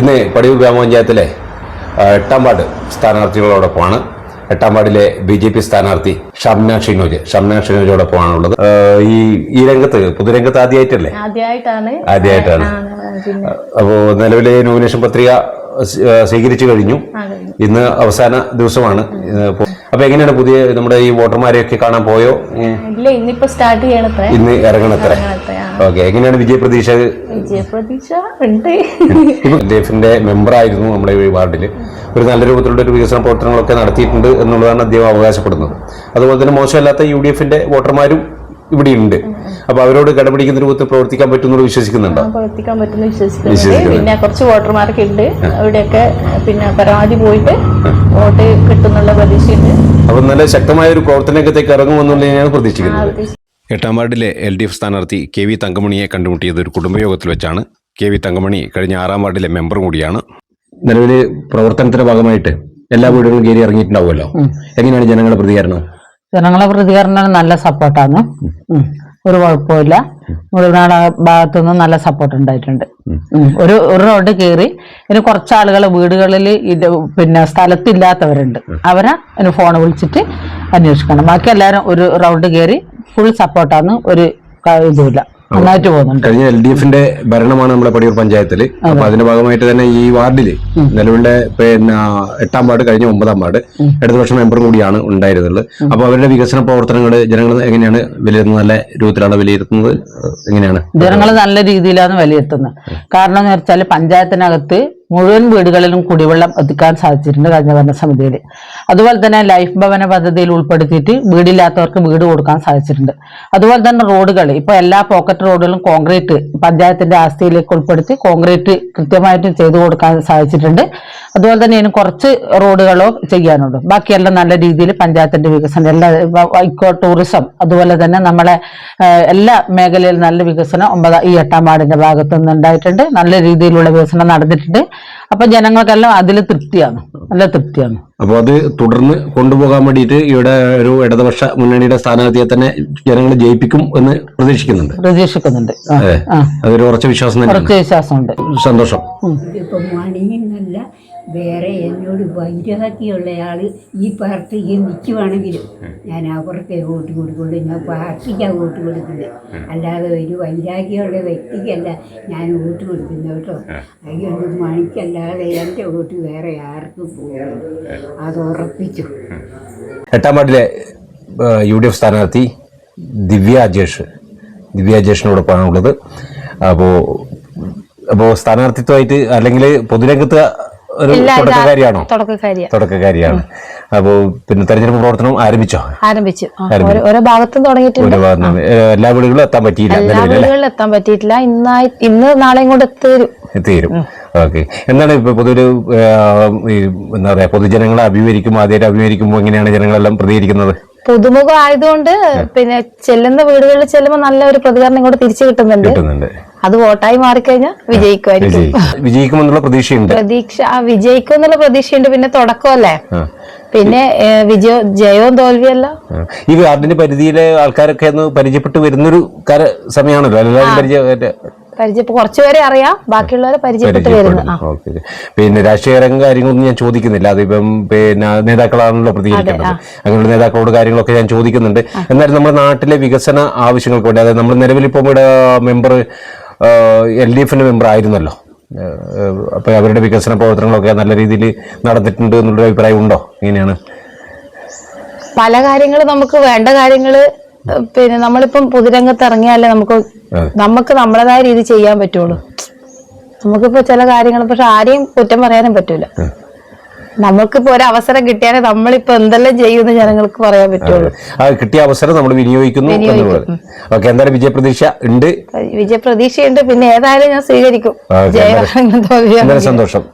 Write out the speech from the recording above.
ഇന്ന് പടിയൂർ ഗ്രാമപഞ്ചായത്തിലെ എട്ടാം വാർഡ് സ്ഥാനാർത്ഥികളോടൊപ്പമാണ്. എട്ടാം വാർഡിലെ ബി ജെ പി സ്ഥാനാർത്ഥി ഷംന ഷിനോജ്. ഷംന ഷിനോജോടൊപ്പമാണുള്ളത് ഉള്ളത്. ഈ ഈ രംഗത്ത് പൊതുരംഗത്ത് ആദ്യമായിട്ടല്ലേ ആദ്യമായിട്ടാണ് ആദ്യമായിട്ടാണ് അപ്പോ നിലവിലെ നോമിനേഷൻ പത്രിക സ്വീകരിച്ചു കഴിഞ്ഞു. ഇന്ന് അവസാന ദിവസമാണ്. അപ്പൊ എങ്ങനെയാണ് പുതിയ നമ്മുടെ ഈ വോട്ടർമാരെയൊക്കെ കാണാൻ പോയോ? ഇല്ല ഇന്നിപ്പോ സ്റ്റാർട്ട് ചെയ്യണത്ര. ഇന്ന് ഇറങ്ങണത്രേ. ഓക്കെ എങ്ങനെയാണ് വിജയ പ്രതീക്ഷ? വിജയപ്രതീക്ഷ ഉണ്ട്. ആയിരുന്നു ഡി എഫിന്റെ നമ്മുടെ ഈ വാർഡിൽ ഒരു നല്ല രൂപത്തിലുള്ള ഒരു വികസന പ്രവർത്തനങ്ങളൊക്കെ നടത്തിയിട്ടുണ്ട് എന്നുള്ളതാണ് അദ്ദേഹം അവകാശപ്പെടുന്നത്. അതുപോലെ തന്നെ മോശമല്ലാത്ത യു ഡി എഫിന്റെ വോട്ടർമാരും ഇവിടെയുണ്ട്. അപ്പൊ അവരോട് കടപിടിക്കുന്ന രൂപത്തിൽ പ്രവർത്തിക്കാൻ പറ്റുമെന്ന് വിശ്വസിക്കുന്നുണ്ടോ? പ്രവർത്തിക്കാൻ പറ്റുന്ന വിശ്വസിക്കുന്നുണ്ട്. പിന്നെ കുറച്ച് വോട്ടർമാരൊക്കെ ഉണ്ട്. അവിടെയൊക്കെ പിന്നെ പരമാവധി പോയിട്ട് വോട്ട് കിട്ടുന്നുള്ള പ്രതീക്ഷയുണ്ട്. അപ്പൊ നല്ല ശക്തമായ ഒരു പ്രവർത്തനത്തേക്ക് ഇറങ്ങുമെന്നുള്ളതിനെയാണ് ആ പ്രതീക്ഷിക്കുന്നത് പ്രതീക്ഷ എട്ടാം വാർഡിലെ എൽ ഡി എഫ് സ്ഥാനാർത്ഥി കെ വി തങ്കമണിയെ കണ്ടുമുട്ടിയത് ഒരു കുടുംബയോഗത്തിൽ വെച്ചാണ്. കെ വി തങ്കമണി കഴിഞ്ഞ ആറാം വാർഡിലെ മെമ്പർ കൂടിയാണ്. നിലവിൽ പ്രവർത്തനത്തിന്റെ ഭാഗമായിട്ട് എല്ലാ വീടുകളും കയറി ഇറങ്ങിയിട്ടുണ്ടാവുമല്ലോ? എങ്ങനെയാണ് ജനങ്ങളുടെ പ്രതികരണം? ജനങ്ങളുടെ പ്രതികരണം നല്ല സപ്പോർട്ടാണ്. ഒരു കുഴപ്പമില്ല മുഴുവനാട് ഭാഗത്തുനിന്നും നല്ല സപ്പോർട്ട് ഉണ്ടായിട്ടുണ്ട്. ഒരു ഒരു റോഡ് കയറി ഇനി കുറച്ച് ആളുകൾ വീടുകളിൽ ഇത് പിന്നെ സ്ഥലത്തില്ലാത്തവരുണ്ട്. അവരെ ഫോൺ വിളിച്ചിട്ട് അന്വേഷിക്കണം. ബാക്കി എല്ലാവരും ഒരു റൗണ്ട് കയറി ഫുൾ സപ്പോർട്ടാണ് ഒരു ഇതുമില്ല. നന്നായിട്ട് പോകുന്നുണ്ട്. കഴിഞ്ഞ എൽ ഡി എഫിന്റെ ഭരണമാണ് നമ്മുടെ പടിയൂർ പഞ്ചായത്തിൽ അപ്പൊ അതിന്റെ ഭാഗമായിട്ട് തന്നെ ഈ വാർഡിൽ നിലവിലെ പിന്നെ എട്ടാം വാർഡ് കഴിഞ്ഞ ഒമ്പതാം വാർഡ് ഇടതുപക്ഷ മെമ്പർ കൂടിയാണ് ഉണ്ടായിരുന്നത്. അപ്പൊ അവരുടെ വികസന പ്രവർത്തനങ്ങൾ ജനങ്ങൾ എങ്ങനെയാണ് വിലയിരുത്തുന്നത്? നല്ല രൂപത്തിലാണ് വിലയിരുത്തുന്നത്? എങ്ങനെയാണ്? ജനങ്ങൾ നല്ല രീതിയിലാണ് വിലയിരുത്തുന്നത്. കാരണം എന്ന് വെച്ചാൽ പഞ്ചായത്തിനകത്ത് മുഴുവൻ വീടുകളിലും കുടിവെള്ളം എത്തിക്കാൻ സാധിച്ചിട്ടുണ്ട് കഴിഞ്ഞ ഭരണസമിതിയിൽ. അതുപോലെ തന്നെ ലൈഫ് ഭവന പദ്ധതിയിൽ ഉൾപ്പെടുത്തിയിട്ട് വീടില്ലാത്തവർക്ക് വീട് കൊടുക്കാൻ സാധിച്ചിട്ടുണ്ട്. അതുപോലെ തന്നെ റോഡുകൾ ഇപ്പൊ എല്ലാ പോക്കറ്റ് റോഡുകളും കോൺക്രീറ്റ് പഞ്ചായത്തിന്റെ ആസ്തിയിലേക്ക് ഉൾപ്പെടുത്തി കോൺക്രീറ്റ് കൃത്യമായിട്ട് ചെയ്തു കൊടുക്കാൻ സാധിച്ചിട്ടുണ്ട്. അതുപോലെ തന്നെ ഇനി കുറച്ച് റോഡുകളോ ചെയ്യാനുണ്ട്. ബാക്കിയെല്ലാം നല്ല രീതിയിൽ പഞ്ചായത്തിന്റെ വികസനം എല്ലാ ഇക്കോ ടൂറിസം അതുപോലെ തന്നെ നമ്മളെ എല്ലാ മേഖലയിലും നല്ല വികസനം ഒമ്പതാം ഈ എട്ടാം വാർഡിന്റെ ഭാഗത്തു നിന്ന് ഉണ്ടായിട്ടുണ്ട് നല്ല രീതിയിലുള്ള വികസനം നടന്നിട്ടുണ്ട്. അപ്പൊ ജനങ്ങൾക്കെല്ലാം അതിൽ തൃപ്തിയാണ്. നല്ല തൃപ്തിയാണ്. അപ്പോൾ അത് തുടർന്ന് കൊണ്ടുപോകാൻ വേണ്ടിയിട്ട് ഇവിടെ ഒരു ഇടതുപക്ഷ മുന്നണിയുടെ സ്ഥാനാർത്ഥിയെ തന്നെ ജനങ്ങൾ ജയിപ്പിക്കും എന്ന് പ്രതീക്ഷിക്കുന്നുണ്ട്. പ്രതീക്ഷിക്കുന്നുണ്ട്. അതൊരു ഉറച്ച വിശ്വാസം തന്നെ കുറച്ച് വിശ്വാസമുണ്ട്. സന്തോഷം. വേറെ എന്നോട് വൈരാഗ്യമുള്ളയാൾ ഈ പാർട്ടിക്ക് നിൽക്കുവാണെങ്കിലും ഞാൻ അവർക്ക് വോട്ട് കൊടുക്കുള്ളൂ. ഞാൻ പാർട്ടിക്കാണ് വോട്ട് കൊടുക്കുന്നത് അല്ലാതെ ഒരു വൈരാഗ്യമുള്ള വ്യക്തിക്കല്ല ഞാൻ വോട്ട് കൊടുക്കുന്നത് കേട്ടോ. അതുകൊണ്ട് മണിക്കല്ലാതെ എന്റെ വോട്ട് വേറെ ആർക്കും പോകുന്നു അത് ഉറപ്പിച്ചു. എട്ടാം വാർഡിലെ യു ഡി എഫ് സ്ഥാനാർത്ഥി ദിവ്യ അജേഷ് ദിവ്യ അജേഷിനോടൊപ്പമാണുള്ളത് അപ്പോൾ അപ്പോ അപ്പോ സ്ഥാനാർത്ഥിത്വമായിട്ട് അല്ലെങ്കിൽ പൊതുരംഗത്ത് ഒരു തുടക്കക്കാരിയാണോ? തുടക്കക്കാരിയാ. തുടക്കക്കാരിയാണ്. അപ്പോ പിന്നെ തെരഞ്ഞെടുപ്പ് പ്രവർത്തനം ആരംഭിച്ചോ? ആരംഭിച്ചു. ഓരോ- ഭാഗത്തും തുടങ്ങിയിട്ടുണ്ട്. എല്ലാ വീടുകളിലും എത്താൻ പറ്റിയില്ല എല്ലാ വീടുകളിലും എത്താൻ പറ്റിയിട്ടില്ല. ഇന്നായി ഇന്ന് നാളെയും കൊണ്ട് എത്തിരും എത്തിയേരും ഓക്കെ. എന്താണ് ഇപ്പൊ പൊതുവൊരു എന്താ പറയാ പൊതുജനങ്ങളെ അഭിമുഖീകരിക്കുമ്പോൾ ആദ്യമായിട്ട് അഭിമുഖീകരിക്കുമ്പോൾ എങ്ങനെയാണ് ജനങ്ങളെല്ലാം പ്രതികരിക്കുന്നത്? പുതുമുഖം ആയതുകൊണ്ട് പിന്നെ ചെല്ലുന്ന വീടുകളിൽ ചെല്ലുമ്പോൾ നല്ല ഒരു പ്രതികരണം ഇങ്ങോട്ട് തിരിച്ചു കിട്ടുന്നുണ്ട്. കിട്ടുന്നുണ്ട്. അത് വോട്ടായി മാറിക്കഴിഞ്ഞാൽ വിജയിക്കുമായിരിക്കും. വിജയി- വിജയിക്കുമെന്നുള്ള പ്രതീക്ഷയുണ്ട്. പ്രതീക്ഷ ആ വിജയിക്കും എന്നുള്ള പ്രതീക്ഷയുണ്ട്. പിന്നെ തുടക്കമല്ലേ? പിന്നെ വിജയോ ജയവും തോൽവിയല്ല? ഈ വാർഡിന്റെ പരിധിയിലെ ആൾക്കാരൊക്കെ ഒന്ന് പരിചയപ്പെട്ട് വരുന്നൊരു സമയമാണല്ലോ. എല്ലാവരും പരിചയ പരിചയം കുറച്ചുപേരെ അറിയാം. ബാക്കിയുള്ളവരെ പരിചയപ്പെട്ട് വരുന്നു. പിന്നെ രാഷ്ട്രീയ രംഗ കാര്യങ്ങളൊന്നും ഞാൻ ചോദിക്കുന്നില്ല. അതിപ്പം പിന്നെ നേതാക്കളാണല്ലോ പ്രതികരിക്കുന്നത് അങ്ങനെയുള്ള നേതാക്കളോട് കാര്യങ്ങളൊക്കെ ഞാൻ ചോദിക്കുന്നുണ്ട്. എന്നാലും നമ്മുടെ നാട്ടിലെ വികസന ആവശ്യങ്ങൾക്ക് വേണ്ടി അതായത് നമ്മൾ നിലവിൽ ഇപ്പം ഇവിടെ മെമ്പർ എൽ ഡി എഫിന്റെ മെമ്പർ ആയിരുന്നല്ലോ. അപ്പോൾ അപ്പൊ അവരുടെ വികസന പ്രവർത്തനങ്ങളൊക്കെ നല്ല രീതിയിൽ നടന്നിട്ടുണ്ട് എന്നുള്ള അഭിപ്രായം ഉണ്ടോ? എങ്ങനെയാണ്? പല കാര്യങ്ങൾ നമുക്ക് വേണ്ട കാര്യങ്ങൾ പിന്നെ നമ്മളിപ്പം പൊതുരംഗത്ത് ഇറങ്ങിയാലേ നമുക്ക് നമുക്ക് നമ്മളേതായ രീതി ചെയ്യാൻ പറ്റുള്ളൂ. നമുക്കിപ്പോ ചില കാര്യങ്ങൾ പക്ഷെ ആരെയും കുറ്റം പറയാനും പറ്റൂല. നമുക്കിപ്പോ ഒരു അവസരം കിട്ടിയാലേ നമ്മളിപ്പോ എന്തെല്ലാം ചെയ്യുമെന്ന് ജനങ്ങൾക്ക് പറയാൻ പറ്റുള്ളൂ. ആ കിട്ടിയ അവസരം നമ്മൾ വിനിയോഗിക്കുന്നു എന്നുള്ളത്. ഓക്കെ എന്തായാലും വിജയപ്രതീക്ഷ ഉണ്ട്. വിജയ പ്രതീക്ഷയുണ്ട് പിന്നെ ഏതായാലും ഞാൻ സ്വീകരിക്കും. സന്തോഷം.